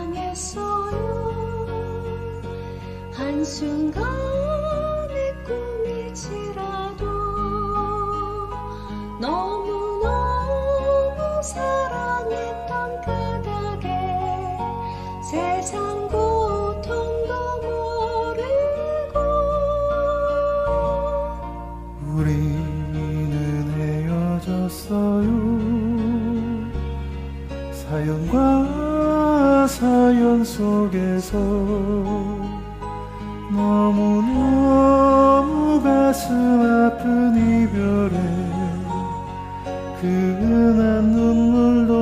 사랑했어요. 한순간의 꿈일지라도 너무너무 사랑했던 그대게 세상 고통도 모르고 우리는 헤어졌어요. 사연과 사연 속에서 너무너무 가슴 아픈 이별에 그 은한 눈물도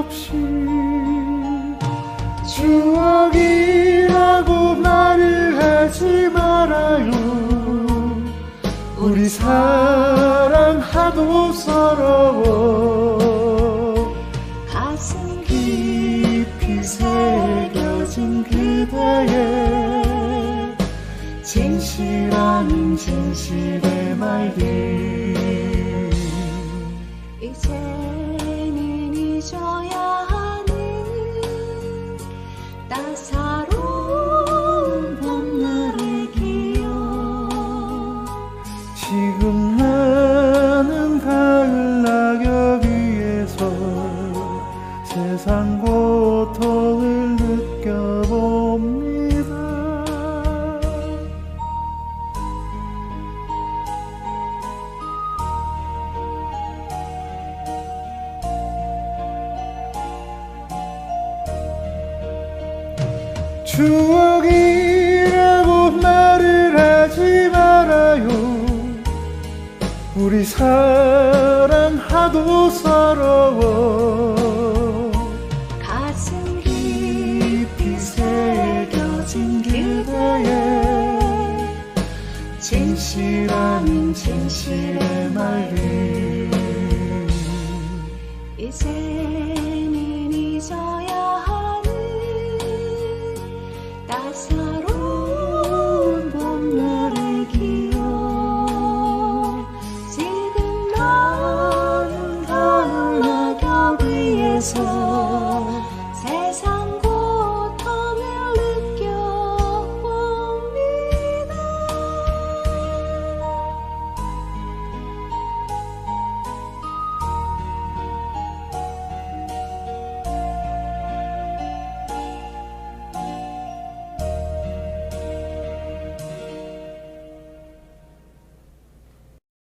없이 추억이라고 말을 하지 말아요. 우리 사랑 하도 서러워 새겨진 그대의 진실한 진실의 말들. 이제 추억이라고 말을 하지 말아요. 우리 사랑 하도 서러워. 가슴 깊이 새겨진 그대의 진실한 진실의 말들 이제는 잊어야 Jesus.